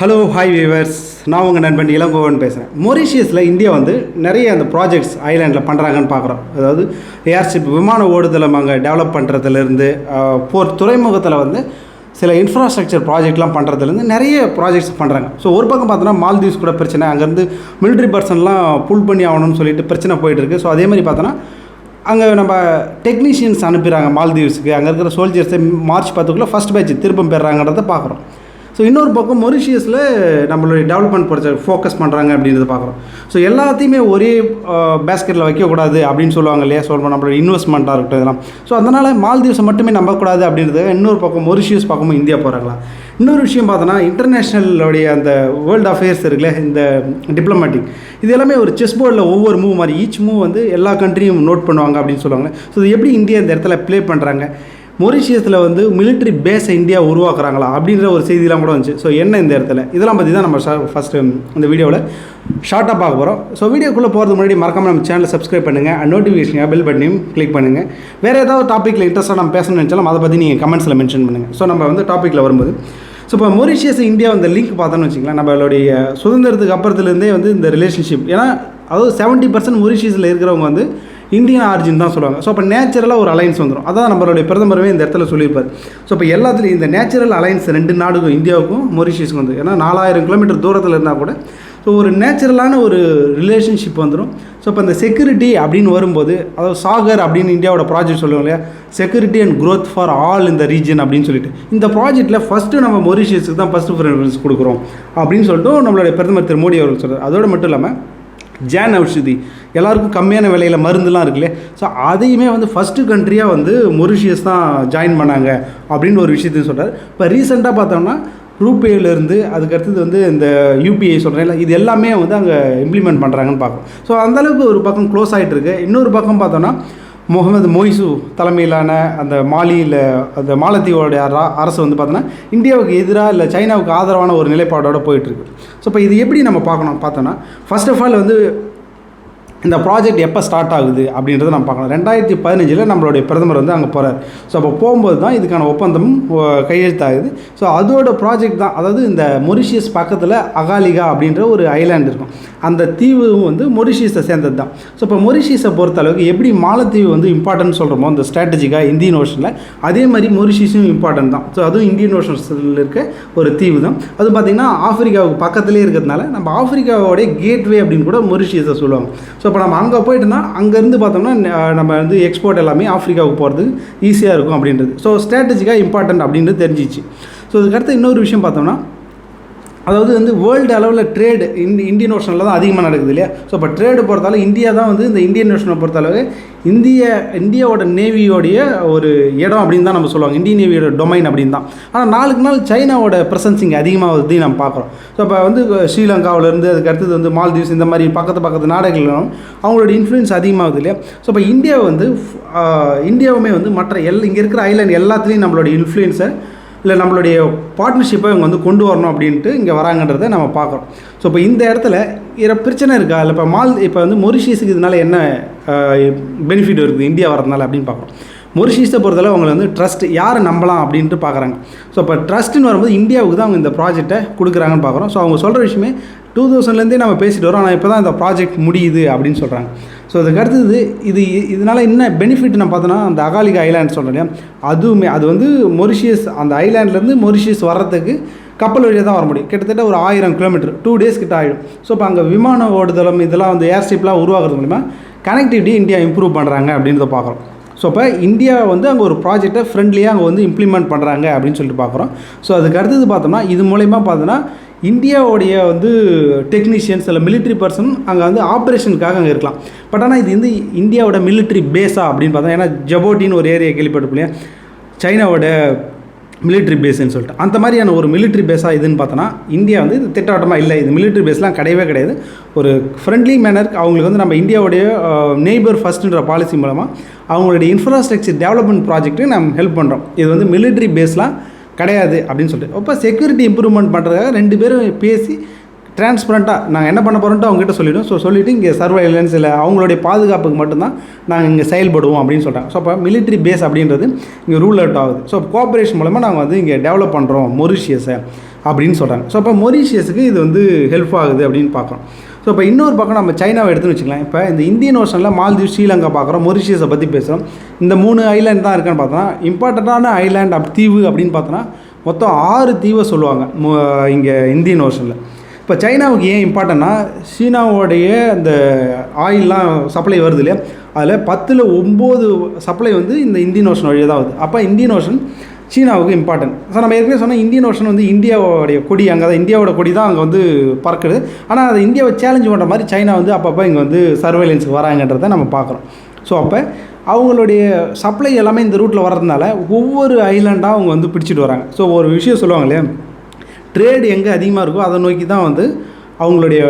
Hello hi viewers நான் உங்கள் நண்பன் இளங்கோவன் பேசுகிறேன் மொரிஷியஸில் இந்தியா வந்து நிறைய அந்த ப்ராஜெக்ட்ஸ் ஐலாண்டில் பண்ணுறாங்கன்னு பார்க்குறோம். அதாவது ஏர்ஷிப் விமான ஓடுதளம் அங்கே டெவலப் பண்ணுறதுலேருந்து போர் துறைமுகத்தில் வந்து சில இன்ஃப்ராஸ்ட்ரக்சர் ப்ராஜெக்ட்லாம் பண்ணுறதுலேருந்து நிறைய ப்ராஜெக்ட்ஸ் பண்ணுறாங்க ஸோ ஒரு பக்கம் பார்த்தோன்னா மால்தீவ்ஸ் கூட பிரச்சனை. அங்கேருந்து மிலிட்ரி பர்சன்லாம் புல் பண்ணி ஆகணும்னு சொல்லிட்டு பிரச்சனை போயிட்டுருக்கு ஸோ அதே மாதிரி பார்த்தோன்னா அங்கே நம்ம டெக்னீஷியன்ஸ் அனுப்பிடுறாங்க மால்தீவ்ஸுக்கு அங்கே இருக்கிற சோல்ஜர்ஸை மார்ச் பத்துக்குள்ளே ஃபஸ்ட் பேட்ச் திருப்பம் பெறாங்கன்றதை பார்க்குறோம். ஸோ இன்னொரு பக்கம் மொரிஷியஸில் நம்மளுடைய டெவலப்மெண்ட் ப்ராஜெக்ட் ஃபோக்கஸ் பண்ணுறாங்க அப்படின்றத பார்க்குறோம். ஸோ எல்லாத்தையுமே ஒரே பேஸ்கெட்டில் வைக்கக்கூடாது அப்படின்னு சொல்லுவாங்க இல்லையா? சொல்லுவோம் நம்மளோட இன்வெஸ்ட்மெண்ட்டாக இருக்கட்டும் இதெல்லாம். ஸோ அதனால் மால்தீவ்ஸை மட்டுமே நம்பக்கூடாது அப்படின்றது இன்னொரு பக்கம் மொரிஷியஸ் பக்கமும் இந்தியா போகிறாங்களா இன்னொரு விஷயம் பார்த்தோன்னா இன்டர்நேஷ்னலோடைய அந்த வேர்ல்டு அஃபேர்ஸ் இருக்குல்ல இந்த டிப்ளமேட்டிக் இது எல்லாமே ஒரு செஸ் போர்டில் ஒவ்வொரு மூவ் மாதிரி ஈச் மூவ் வந்து எல்லா கண்ட்ரியும் நோட் பண்ணுவாங்க அப்படின்னு சொல்லுவாங்க ஸோ இது எப்படி இந்தியா இந்த இடத்துல ப்ளே பண்ணுறாங்க மொரிஷியஸில் வந்து மிலிட்ரி பேஸை இந்தியா உருவாக்குறாங்களா அப்படின்ற ஒரு செய்திலாம் கூட வந்துச்சு. ஸோ என்ன இந்த இடத்துல? இதெல்லாம் பற்றி தான் நம்ம ஃபஸ்ட்டு இந்த வீடியோவில் ஷார்ட்டாக பார்க்க போகிறோம் ஸோ வீடியோக்குள்ளே போகிறதுக்கு முன்னாடி மறக்காம நம்ம சேனலை சப்ஸ்கிரைப் பண்ணுங்கள் அண்ட் நோட்டிஃபிகேஷன் பெல் பட்டனையும் கிளிக் பண்ணுங்கள் வேறு ஏதாவது டாப்பிக்கில் இன்ட்ரெஸ்ட்டாக நம்ம பேசணும்னு நினச்சாலும் அதை பற்றி நீங்கள் கமெண்ட்ஸில் மென்ஷன் பண்ணுங்கள் ஸோ நம்ம வந்து டாப்பிக்கில் வரும்போது ஸோ இப்போ மொரிஷியஸ் இந்தியா அந்த லிங்க் பார்த்தோன்னு வச்சுக்கலாம் நம்மளுடைய சுதந்திரத்துக்கு அப்புறத்துலேருந்தே வந்து இந்த ரிலேஷன்ஷிப் ஏன்னா அதாவது செவன்ட்டி பர்சன்ட் மொரிஷியஸில் இருக்கிறவங்க வந்து இந்தியன் ஆரிஜின் தான் சொல்லுவாங்க. ஸோ அப்போ நேச்சுரலாக ஒரு அலைன்ஸ் வந்துடும் அதான் நம்மளுடைய பிரதமருமே இந்த இடத்துல சொல்லியிருப்பார். ஸோ இப்போ எல்லாத்துலேயும் இந்த நேச்சுரல் அலைன்ஸ் ரெண்டு நாடுக்கும் இந்தியாவுக்கும் மொரிஷியஸுக்கும் வந்து. ஏன்னா நாலாயிரம் கிலோமீட்டர் தூரத்தில் இருந்தால் கூட ஸோ ஒரு நேச்சுரலான ஒரு ரிலேஷன்ஷிப் வந்துடும் ஸோ இப்போ இந்த செக்யூரிட்டி அப்படின்னு வரும்போது அதாவது சாகர் அப்படின்னு இந்தியாவோட ப்ராஜெக்ட் சொல்லுவோம் இல்லையா? Security and growth for all இந்த ரீஜன் அப்படின்னு சொல்லிட்டு. இந்த ப்ராஜெக்ட்டில் ஃபஸ்ட்டு நம்ம மொரிஷியஸுக்கு தான் ஃபஸ்ட்டு ப்ரிஃபரன்ஸ் கொடுக்குறோம். அப்படின்னு சொல்லிட்டு நம்மளுடைய பிரதமர் திரு மோடி அவர்கள் சொல்கிறார் அதோடு மட்டும் இல்லாமல் ஜேன் ஔஷதி எல்லாருக்கும் கம்மியான விலையில் மருந்துலாம் இருக்குல்ல. ஸோ அதையுமே வந்து ஃபஸ்ட்டு கண்ட்ரியாக வந்து மொரிஷியஸ் தான் ஜாயின் பண்ணாங்க அப்படின்னு ஒரு விஷயத்தையும் சொல்கிறார் இப்போ ரீசெண்டாக பார்த்தோம்னா ரூபேலேருந்து அதுக்கு அடுத்தது வந்து இந்த யூபிஐ சொல்கிறேன் இது எல்லாமே வந்து அங்கே இம்ப்ளிமெண்ட் பண்ணுறாங்கன்னு பார்க்குறோம். ஸோ அந்தளவுக்கு ஒரு பக்கம் க்ளோஸ் ஆகிட்டு இருக்கு. இன்னொரு பக்கம் பார்த்தோன்னா முகமது மொய்சு தலைமையிலான அந்த மாலியில் அந்த மாலத்தீவோடைய அரசு வந்து பார்த்தோன்னா இந்தியாவுக்கு எதிராக இல்லை சைனாவுக்கு ஆதரவான ஒரு நிலைப்பாடோடு போயிட்டுருக்கு ஸோ இப்போ இது எப்படி நம்ம பார்க்கணும்? பார்த்தோன்னா ஃபர்ஸ்ட் ஆஃப் ஆல் வந்து இந்த ப்ராஜெக்ட் எப்போ ஸ்டார்ட் ஆகுது அப்படின்றத நம்ம பார்க்கலாம். ரெண்டாயிரத்தி பதினஞ்சில் நம்மளுடைய பிரதமர் வந்து அங்கே போகிறார் ஸோ அப்போ போகும்போது தான் இதுக்கான ஒப்பந்தம் கையெழுத்தாகுது. ஸோ அதோட ப்ராஜெக்ட் தான் அதாவது இந்த மொரிஷியஸ் பக்கத்தில் அகாலிகா அப்படின்ற ஒரு ஐலாண்ட் இருக்கும். அந்த தீவும் வந்து மொரிஷியஸை சேர்ந்தது தான். ஸோ இப்போ மொரிஷியஸை பொறுத்த அளவுக்கு எப்படி மாலத்தீவு வந்து இம்பார்ட்டன்ட் சொல்கிறோமோ அந்த ஸ்ட்ராட்டஜிக்காக இந்தியன் ஓஷனில் அதே மாதிரி மொரிஷியஸும் இம்பார்ட்டன்ட் தான். ஸோ அதுவும் இந்தியன் ஓஷன்ஸில் இருக்க ஒரு தீவு தான். அது பார்த்திங்கன்னா ஆஃப்ரிக்காவுக்கு பக்கத்துலேயே இருக்கிறதுனால நம்ம ஆஃப்ரிக்காவோடைய கேட்வே அப்படின்னு கூட மொரிஷியஸை சொல்லுவாங்க. ஸோ இப்போ நம்ம அங்கே போயிட்டோம்னா அங்கேருந்து பார்த்தோம்னா நம்ம வந்து எக்ஸ்போர்ட் எல்லாமே ஆஃப்ரிக்காவுக்கு போகிறதுக்கு ஈஸியாக இருக்கும் அப்படின்றது. ஸோ ஸ்ட்ராட்டஜிக்காக இம்பார்ட்டன்ட் அப்படின்றது தெரிஞ்சிச்சு. ஸோ இதுக்கடுத்து இன்னொரு விஷயம் பார்த்தோம்னா அதாவது வந்து வேர்ல்டு அளவில் ட்ரேடு இந்தி இந்தியன் ஓஷனில் தான் அதிகமாக நடக்குது இல்லையா? ஸோ இப்போ ட்ரேடு பொறுத்தாலும் இந்தியா தான் வந்து இந்த இந்தியன் ஓஷனை பொறுத்தளவு இந்திய இந்தியாவோட நேவியோடைய ஒரு இடம் அப்படின்னு தான் நம்ம சொல்லுவாங்க. இந்தியன் நேவியோட டொமைன் அப்படின்னு தான். ஆனால் நாளுக்கு நாள் சைனாவோட ப்ரெசன்ஸ் இங்கே அதிகமாக நம்ம பார்க்குறோம். ஸோ இப்போ வந்து ஸ்ரீலங்காவிலேருந்து அதுக்கு அடுத்தது வந்து மால்தீவ்ஸ் இந்த மாதிரி பக்கத்து பக்கத்து நாடுகளும் அவங்களோட இன்ஃப்ளூயன்ஸ் அதிகமாகுது இல்லையா? ஸோ இப்போ இந்தியா வந்து இந்தியாவுமே வந்து மற்ற எல் இங்கே இருக்கிற ஐலாண்ட் எல்லாத்துலேயும் நம்மளோட இன்ஃப்ளூயன்ஸை இல்லை நம்மளுடைய பார்ட்னர்ஷிப்பை இவங்க வந்து கொண்டு வரணும் அப்படின்ட்டு இங்கே வராங்கன்றதை நம்ம பார்க்குறோம். ஸோ இப்போ இந்த இடத்துல இதில் பிரச்சனை இருக்கா? இல்லை இப்போ மால் இப்போ வந்து மொரிஷியஸுக்கு இதனால என்ன பெனிஃபிட் இருக்குது? இந்தியா வரதுனால அப்படின்னு பார்க்குறோம். மொரிஷியஸை பொறுத்தளவு அவங்களை வந்து ட்ரஸ்ட் யாரை நம்பலாம் அப்படின்ட்டு பார்க்குறாங்க. ஸோ இப்போ ட்ரஸ்ட்டுன்னு வரும்போது இந்தியாவுக்கு தான் அவங்க இந்த ப்ராஜெக்ட்டை கொடுக்குறாங்கன்னு பார்க்குறோம். ஸோ அவங்க சொல்கிற விஷயமே டூ தௌசண்ட்லேருந்தே நம்ம பேசிட்டு வரோம் ஆனால் இப்போ தான் இந்த ப்ராஜெக்ட் முடியுது அப்படின்னு சொல்கிறாங்க ஸோ அதுக்கு அடுத்தது இது இதனால் என்ன பெனிஃபிட் நம்ம பார்த்தோன்னா அந்த அகாலிகா ஐலாண்ட் சொல்கிறேன் இல்லையா? அதுவுமே அது வந்து மொரிஷியஸ் அந்த ஐலாண்ட்லேருந்து மொரிஷியஸ் வர்றதுக்கு கப்பல் வழியாக தான் வர முடியும். கிட்டத்தட்ட ஒரு ஆயிரம் கிலோமீட்டர் டூ டேஸ் கிட்ட ஆகிடும் ஸோ இப்போ அங்கே விமான ஓடுதளம் இதெல்லாம் வந்து ஏர்ஷிப்லாம் உருவாகிறது மூலிமா கனெக்டிவிட்டி இந்தியா இம்ப்ரூவ் பண்ணுறாங்க அப்படின்றத பார்க்குறோம். ஸோ இப்போ இந்தியா வந்து அங்கே ஒரு ப்ராஜெக்டை ஃப்ரெண்ட்லியாக அங்கே வந்து இம்ப்ளிமெண்ட் பண்ணுறாங்க அப்படின்னு சொல்லிட்டு பார்க்குறோம் ஸோ அதுக்கு அடுத்தது பார்த்தோம்னா இது மூலயமா பார்த்தோன்னா இந்தியாவுடைய வந்து டெக்னீஷியன்ஸ் இல்லை மிலிட்ரி பர்சன் அங்கே வந்து ஆப்ரேஷனுக்காக அங்கே இருக்கலாம். பட் ஆனால் இது வந்து இந்தியாவோட மிலிட்ரி பேஸா அப்படின்னு பார்த்தா ஏன்னா ஜபோட்டின்னு ஒரு ஏரியா கேள்விப்பட்டிருப்போம் இல்லையா? சைனாவோட மிலிட்ரி பேஸ்ன்னு சொல்லிட்டு. அந்த மாதிரியான ஒரு மிலிட்ரி பேஸாக இதுன்னு பார்த்தோன்னா இந்தியா வந்து இது திட்டவட்டமாக இல்லை. இது மிலிட்ரி பேஸ்லாம் கிடையவே கிடையாது. ஒரு ஃப்ரெண்ட்லி மேனர் அவங்களுக்கு வந்து நம்ம இந்தியாவுடைய நெய்பர் ஃபஸ்ட்டுன்ற பாலிசி மூலமாக அவங்களுடைய இன்ஃப்ராஸ்ட்ரக்சர் டெவலப்மெண்ட் ப்ராஜெக்ட்டு நம்ம ஹெல்ப் பண்ணுறோம் இது வந்து மிலிட்ரி பேஸ்லாம் கிடையாது அப்படின்னு சொல்லிட்டு. அப்போ செக்யூரிட்டி இம்ப்ரூவ்மெண்ட் பண்ணுறதுக்காக ரெண்டு பேரும் பேசி டிரான்ஸ்பரண்ட்டாக நாங்கள் என்ன பண்ண போகிறோன்ட்டு அவங்ககிட்ட சொல்லிவிடும் ஸோ சொல்லிவிட்டு இங்கே சர்வைலன்ஸ் இல்லை அவங்களுடைய பாதுகாப்புக்கு மட்டும்தான் நாங்கள் இங்கே செயல்படுவோம் அப்படின்னு சொல்கிறாங்க ஸோ அப்போ மிலிட்ரி பேஸ் அப்படின்றது இங்கே ரூல் அவுட் ஆகுது. ஸோ கோஆப்ரேஷன் மூலமாக நாங்கள் வந்து இங்கே டெவலப் பண்ணுறோம் மொரிஷியஸை அப்படின்னு சொல்கிறாங்க ஸோ அப்போ மொரிஷியஸுக்கு இது வந்து ஹெல்ப் ஆகுது அப்படின்னு பார்க்குறோம். ஸோ இப்போ இன்னொரு பக்கம் நம்ம சைனாவை எடுத்துன்னு வச்சுக்கலாம். இப்போ இந்த இந்தியன் ஓஷனில் மால்தீவ் ஸ்ரீலங்கா பார்க்குறோம். மொரிஷியஸை பற்றி பேசுகிறோம் இந்த மூணு ஐலாண்ட் தான் இருக்கான்னு பார்த்தோன்னா இம்பார்ட்டண்ட்டான ஐலாண்ட் அப் தீவு அப்படின்னு பார்த்தோன்னா மொத்தம் ஆறு தீவை சொல்லுவாங்க இங்கே இந்தியன் ஓஷனில் இப்போ சைனாவுக்கு ஏன் இம்பார்ட்டன்னா சீனாவோடைய அந்த ஆயில்லாம் சப்ளை வருது இல்லையா? அதில் பத்தில் ஒம்பது சப்ளை வந்து இந்த இந்தியன் ஓஷன் வழியாக தான் வருது. அப்போ இந்தியன் ஓஷன் சீனாவுக்கு இம்பார்ட்டன்ட் ஸோ நம்ம ஏற்கனவே சொன்னால் இந்தியன் ஓஷன் வந்து இந்தியாவோடைய கொடி அங்கே தான் இந்தியாவோட கொடி தான் அங்கே வந்து பறக்குது. ஆனால் அது இந்தியாவை சேலஞ்ச் பண்ணுற மாதிரி சைனா வந்து அப்பப்போ இங்கே வந்து சர்வேலன்ஸுக்கு வராங்கன்றதை நம்ம பார்க்குறோம். ஸோ அப்போ அவங்களுடைய சப்ளை எல்லாமே இந்த ரூட்டில் வர்றதுனால ஒவ்வொரு ஐலாண்டாக அவங்க வந்து பிடிச்சிட்டு வராங்க. ஸோ ஒரு விஷயம் சொல்லுவாங்க இல்லையா? ட்ரேடு எங்கே அதிகமாக இருக்கோ அதை நோக்கி தான் வந்து அவங்களுடைய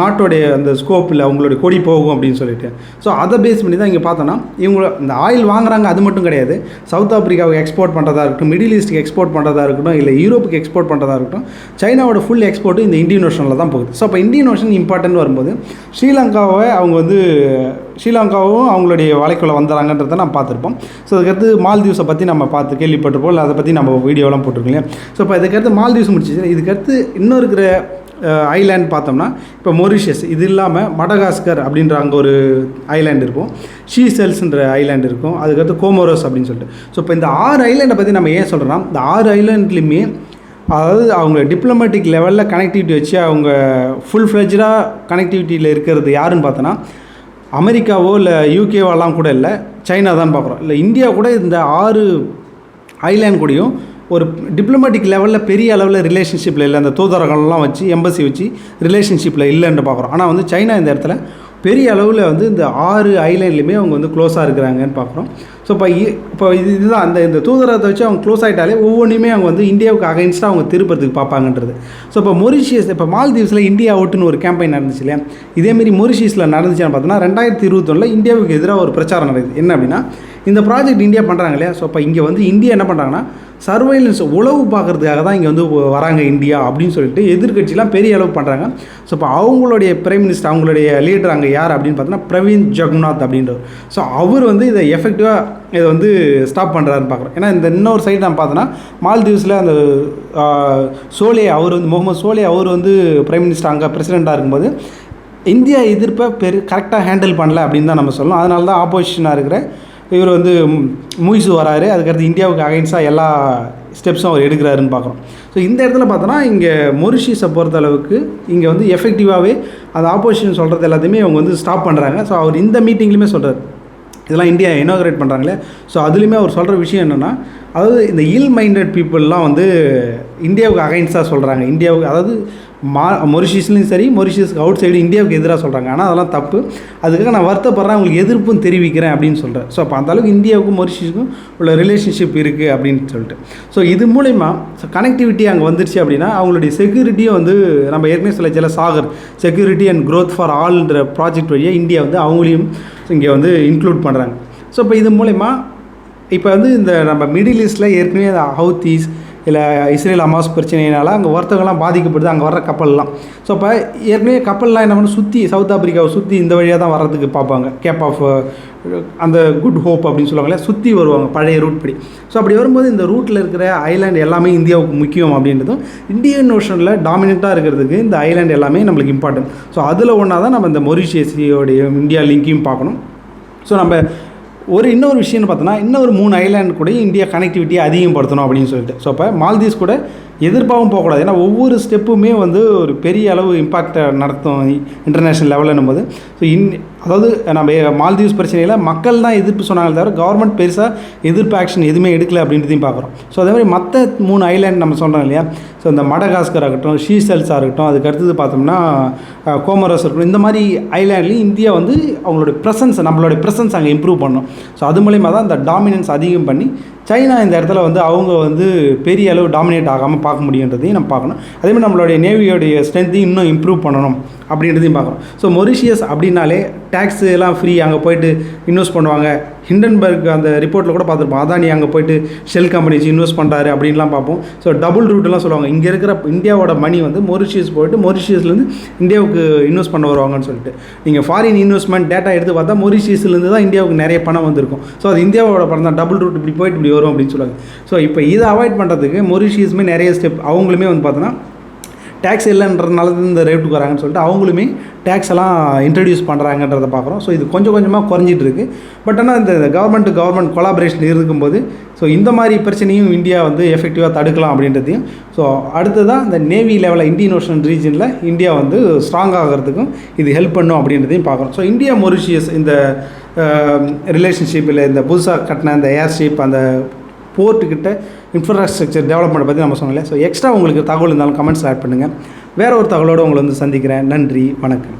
நாட்டோடைய அந்த ஸ்கோப்பில் அவங்களுடைய கொடி போகும் அப்படின்னு சொல்லிட்டு. ஸோ அதை பேஸ் பண்ணி தான் இங்கே பார்த்தோன்னா இவங்க இந்த ஆயில் வாங்குறாங்க அது மட்டும் கிடையாது. சவுத் ஆப்பிரிக்காவுக்கு எக்ஸ்போர்ட் பண்ணுறதா இருக்கட்டும் மிடில் ஈஸ்ட்டுக்கு எக்ஸ்போர்ட் பண்ணுறதா இருக்கட்டும் இல்லை யூரோப்புக்கு எக்ஸ்போர்ட் பண்ணுறதா இருக்கட்டும் சைனாவோட ஃபுல் எக்ஸ்போர்ட்டு இந்த இந்தியன் ஓஷனில் தான் போகுது. ஸோ அப்போ இந்தியன் ஓஷன் இம்பார்ட்டன்ட் வரும்போது ஸ்ரீலங்காவை அவங்க வந்து ஸ்ரீலங்காவும் அவங்களுடைய வலைக்குள்ளே வந்துறாங்கன்றத நான் பார்த்துருப்போம். ஸோ அதுக்கடுத்து மால்தீவ்ஸை பற்றி நம்ம பார்த்து கேள்விப்பட்டிருப்போம் இல்லை அதை பற்றி நம்ம வீடியோலாம் போட்டிருக்கோம் இல்லையா? ஸோ இப்போ இதுக்கடுத்து மால்தீவ்ஸ் முடிச்சிச்சு இதுக்கடுத்து இன்னும் இருக்கிற ஐலேண்ட் பார்த்தோம்னா இப்போ மொரிஷியஸ் இது இல்லாமல் மடகாஸ்கர் அப்படின்ற அங்கே ஒரு ஐலேண்ட் இருக்கும். ஷீசெல்ஸ்ன்ற ஐலேண்ட் இருக்கும். அதுக்கடுத்து கோமோரோஸ் அப்படின்னு சொல்லிட்டு. ஸோ இப்போ இந்த ஆறு ஐலேண்டை பற்றி நம்ம ஏன் சொல்கிறோம்னா இந்த ஆறு ஐலேண்ட்லேயுமே அதாவது அவங்க டிப்ளமேட்டிக் லெவலில் கனெக்டிவிட்டி வச்சு அவங்க ஃபுல் ஃப்ளெஜ்டாக கனெக்டிவிட்டியில் இருக்கிறது யாருன்னு பார்த்தோன்னா அமெரிக்காவோ இல்லை யூகேவோலாம் கூட இல்லை சைனா தான் பார்க்குறோம். இல்லை இந்தியா கூட இந்த ஆறு ஐலேண்ட் கூடயும் ஒரு டிப்ளமேட்டிக் லெவலில் பெரிய அளவில் ரிலேஷன்ஷிப்பில் இல்லை. அந்த தூதரகம்லாம் வச்சு எம்பசி வச்சு ரிலேஷன்ஷிப்பில் இல்லைன்னு பார்க்குறோம். ஆனால் வந்து சைனா இந்த இடத்துல பெரிய அளவில் வந்து இந்த ஆறு ஐலைன்லையுமே அவங்க வந்து க்ளோஸாக இருக்கிறாங்கன்னு பார்க்குறோம். ஸோ இப்போ இப்போ இது இதுதான். அந்த இந்த தூதரகத்தை வச்சு அவங்க க்ளோஸ் ஆகிட்டாலே ஒவ்வொன்றுமே அவங்க வந்து இந்தியாவுக்கு அகைன்ஸ்டாக அவங்க திருப்பறதுக்கு பார்ப்பாங்கன்றது. ஸோ இப்போ மொரிஷியஸ் இப்போ மால்தீவ்ஸில் இந்தியா அவுட்டுன்னு ஒரு கேம்பெயின் நடந்துச்சு இல்லையா? இதேமாரி மொரிஷியஸில் நடந்துச்சுன்னு பார்த்தோன்னா ரெண்டாயிரத்தி இருபத்தொன்னில் இந்தியாவுக்கு எதிராக ஒரு பிரச்சாரம் நடக்குது. என்ன அப்படின்னா இந்த ப்ராஜெக்ட் இந்தியா பண்ணுறாங்க இல்லையா? ஸோ இப்போ இங்கே வந்து இந்தியா என்ன பண்ணுறாங்கன்னா சர்வைலன்ஸ் உளவு பார்க்குறதுக்காக தான் இங்கே வந்து வராங்க இந்தியா அப்படின்னு சொல்லிட்டு எதிர்கட்சிலாம் பெரிய அளவு பண்ணுறாங்க ஸோ இப்போ அவங்களுடைய பிரைம் மினிஸ்டர் அவங்களுடைய லீடர் அங்கே யார் அப்படின்னு பார்த்தோன்னா பிரவீன் ஜெகநாத் அப்படின்றவர். ஸோ அவர் வந்து இதை எஃபெக்டிவாக இதை வந்து ஸ்டாப் பண்ணுறாருன்னு பார்க்குறோம். ஏன்னா இந்த இன்னொரு சைடு நான் பார்த்தோன்னா மால்தீவ்ஸில் அந்த சோலே அவர் வந்து முகமது சோலே அவர் வந்து பிரைம் மினிஸ்டர் அங்கே பிரசிடெண்ட்டாக இருக்கும்போது இந்தியா எதிர்ப்பை பெரு கரெக்டாக ஹேண்டில் பண்ணல அப்படின்னு தான் நம்ம சொல்லணும். அதனால தான் ஆப்போசிஷனாக இருக்கிற இவர் வந்து மூய்ஸு வராரு. அதுக்கடுத்து இந்தியாவுக்கு அகைன்ஸ்டாக எல்லா ஸ்டெப்ஸும் அவர் எடுக்கிறாருன்னு பார்க்குறோம் ஸோ இந்த இடத்துல பார்த்தோன்னா இங்கே மொரிஷியஸை பொறுத்த அளவுக்கு இங்கே வந்து எஃபெக்டிவாகவே அந்த ஆப்போசிஷன் சொல்கிறது எல்லாத்தையுமே அவங்க வந்து ஸ்டாப் பண்ணுறாங்க ஸோ அவர் இந்த மீட்டிங்லையுமே சொல்கிறார் இதெல்லாம் இந்தியா இனாகிரேட் பண்ணுறாங்களே ஸோ அதுலேயுமே அவர் சொல்கிற விஷயம் என்னென்னா அதாவது இந்த இல் மைண்டட் பீப்புளெலாம் வந்து இந்தியாவுக்கு அகைன்ஸ்டாக சொல்கிறாங்க இந்தியாவுக்கு அதாவது மா மொரிஷியஸ்லையும் சரி மொரிஷியஸ்க்கு அவுட் சைடு இந்தியாவுக்கு எதிராக சொல்கிறாங்க ஆனால் அதெல்லாம் தப்பு. அதுக்காக நான் வருத்தப்படுறேன் அவங்களுக்கு எதிர்ப்பும் தெரிவிக்கிறேன் அப்படின்னு சொல்கிறேன் ஸோ அப்போ அந்த அளவுக்கு இந்தியாவுக்கும் மொரிஷியஸுக்கும் உள்ள ரிலேஷன்ஷிப் இருக்குது அப்படின்னு சொல்லிட்டு. ஸோ இது மூலிமா ஸோ கனெக்டிவிட்டி அங்கே வந்துருச்சு அப்படின்னா அவங்களுடைய செக்யூரிட்டியும் வந்து நம்ம ஏற்கனவே சொல்ல சில Sagar security and growth for ஆல்ன்ற project வழியாக இந்தியா வந்து அவங்களையும் இங்கே வந்து இன்க்ளூட் பண்ணுறாங்க ஸோ இப்போ இது மூலயமா இப்போ வந்து இந்த நம்ம மிடில் ஈஸ்டில் ஏற்கனவே அந்த ஹவுத்தீஸ் இல்லை இஸ்ரேல் அமாஸ் பிரச்சனையினால் அங்கே ஒருத்தவங்கலாம் பாதிக்கப்படுது அங்கே வர்ற கப்பல்லாம். ஸோ இப்போ ஏற்கனவே கப்பல்லாம் என்ன பண்ண சுற்றி சவுத் ஆப்பிரிக்காவை சுற்றி இந்த வழியாக தான் வர்றதுக்கு பார்ப்பாங்க. கேப் ஆஃப் அந்த குட் ஹோப் அப்படின்னு சொல்லுவாங்களே சுற்றி வருவாங்க பழைய ரூட் படி. ஸோ அப்படி வரும்போது இந்த ரூட்டில் இருக்கிற ஐலாண்ட் எல்லாமே இந்தியாவுக்கு முக்கியம் அப்படின்றதும் இந்தியன் ஓஷனில் டாமினண்ட்டாக இருக்கிறதுக்கு இந்த ஐலாண்ட் எல்லாமே நம்மளுக்கு இம்பார்ட்டன்ட் ஸோ அதில் ஒன்றா தான் நம்ம இந்த மொரிஷியஸியோடைய இந்தியா லிங்கையும் பார்க்கணும். ஸோ நம்ம ஒரு இன்னொரு விஷயம்னு பார்த்தோன்னா இன்னொரு மூணு ஐலாண்ட் கூட இந்தியா கனெக்டிவிட்டியை அதிகப்படுத்தணும் அப்படின்னு சொல்லிட்டு. ஸோ அப்போ மால்தீவ்ஸ் கூட எதிர்ப்பாகவும் போகக்கூடாது. ஏன்னா ஒவ்வொரு ஸ்டெப்புமே வந்து ஒரு பெரிய அளவு இம்பாக்டை நடத்தும் இன்டர்நேஷ்னல் லெவலுன்னும் போது ஸோ இன் அதாவது நம்ம மால்தீவ்ஸ் பிரச்சனையில் மக்கள் தான் எதிர்ப்பு சொன்னாங்க தவிர கவர்மெண்ட் பெருசாக எதிர்ப்பு ஆக்ஷன் எதுவுமே எடுக்கலை அப்படின்றதையும் பார்க்குறோம். ஸோ அதே மாதிரி மற்ற மூணு ஐலாண்ட் நம்ம சொல்கிறோம் இல்லையா? ஸோ இந்த மடகாஸ்கர் ஆகட்டும் ஷீசெல்ஸாக இருக்கட்டும் அதுக்கு அடுத்தது பார்த்தோம்னா கோமரஸ் இருக்கட்டும் இந்த மாதிரி ஐலாண்ட்லேயும் இந்தியா வந்து அவங்களுடைய ப்ரெசன்ஸ் நம்மளுடைய ப்ரெசன்ஸ் அங்கே இம்ப்ரூவ் பண்ணணும் ஸோ அது மூலயமா தான் அந்த டாமினன்ஸ் அதிகம் பண்ணி சைனா இந்த இடத்துல வந்து அவங்க வந்து பெரிய அளவு டாமினேட் ஆகாமல் பார்க்க முடியுன்றதையும் நம்ம பார்க்கணும். அதேமாதிரி நம்மளுடைய நேவியோடைய ஸ்ட்ரென்த்தையும் இன்னும் இம்ப்ரூவ் பண்ணணும் அப்படின்றதையும் பார்க்கணும். ஸோ மொரிஷியஸ் அப்படின்னாலே டேக்ஸ் எல்லாம் ஃப்ரீ அங்கே போயிட்டு இன்வெஸ்ட் பண்ணுவாங்க. ஹிண்டன்பர்க் அந்த ரிப்போர்ட்டில் கூட பார்த்துருப்போம். அதானி அங்கே போயிட்டு ஷெல் கம்பெனிஸ் இன்வெஸ்ட் பண்ணுறாரு அப்படின்லாம் பார்ப்போம். ஸோ டபுள் ரூட்லாம் சொல்லுவாங்க. இங்கே இருக்கிற இந்தியாவோட மணி வந்து மொரிஷியஸ் போயிட்டு மொரிஷியஸ்லேருந்து இந்தியாவுக்கு இன்வெஸ்ட் பண்ண வருவாங்கன்னு சொல்லிட்டு. நீங்கள் ஃபாரின் இன்வெஸ்ட்மெண்ட் டேட்டா எடுத்து பார்த்தா மொரிஷியஸ்லேருந்து தான் இந்தியாவுக்கு நிறைய பணம் வந்திருக்கும். ஸோ அது இந்தியாவோட பணம் தான். டபுள் ரூட் இப்படி போயிட்டு இப்படி வரும் அப்படின்னு சொல்லுவாங்க. ஸோ இப்போ இதை அவாய்ட் பண்ணுறதுக்கு மொரிஷியஸுமே நிறைய ஸ்டெப் அவங்களுமே வந்து பார்த்தோன்னா டேக்ஸ் இல்லைன்றதுனால தான் இந்த ரேட்டுக்கு வராங்கன்னு சொல்லிட்டு அவங்களுமே டேக்ஸ் எல்லாம் இன்ட்ரடியூஸ் பண்ணுறாங்கன்றத பார்க்குறோம். ஸோ இது கொஞ்சம் கொஞ்சமாக குறைஞ்சிட்டு இருக்கு. பட் ஆனால் இந்த கவர்மெண்ட் கவர்மெண்ட் கொலாபரேஷன் இருக்கும்போது ஸோ இந்த மாதிரி பிரச்சனையும் இந்தியா வந்து எஃபெக்டிவாக தடுக்கலாம் அப்படின்றதையும் ஸோ அடுத்ததாக இந்த நேவி லெவலில் இந்தியன் ஓஷன் ரீஜனில் இந்தியா வந்து ஸ்ட்ராங் ஆகிறதுக்கும் இது ஹெல்ப் பண்ணும் அப்படின்றதையும் பார்க்குறோம். ஸோ இந்தியா மொரிஷியஸ் இந்த ரிலேஷன்ஷிப்பில் இந்த புதுசாக கட்டின இந்த ஏர்ஷிப் அந்த போர்ட்டுக்கிட்ட இன்ஃப்ராஸ்ட்ரக்சர் டெவலப்மெண்ட் பற்றி நம்ம சொன்னோம்ல. ஸோ எக்ஸ்ட்ரா உங்களுக்கு தகவல் இருந்தாலும் கமெண்ட்ஸ் ஆட் பண்ணுங்கள் வேற ஒரு தகவலோடு உங்களை வந்து சந்திக்கிறேன். நன்றி. வணக்கம்.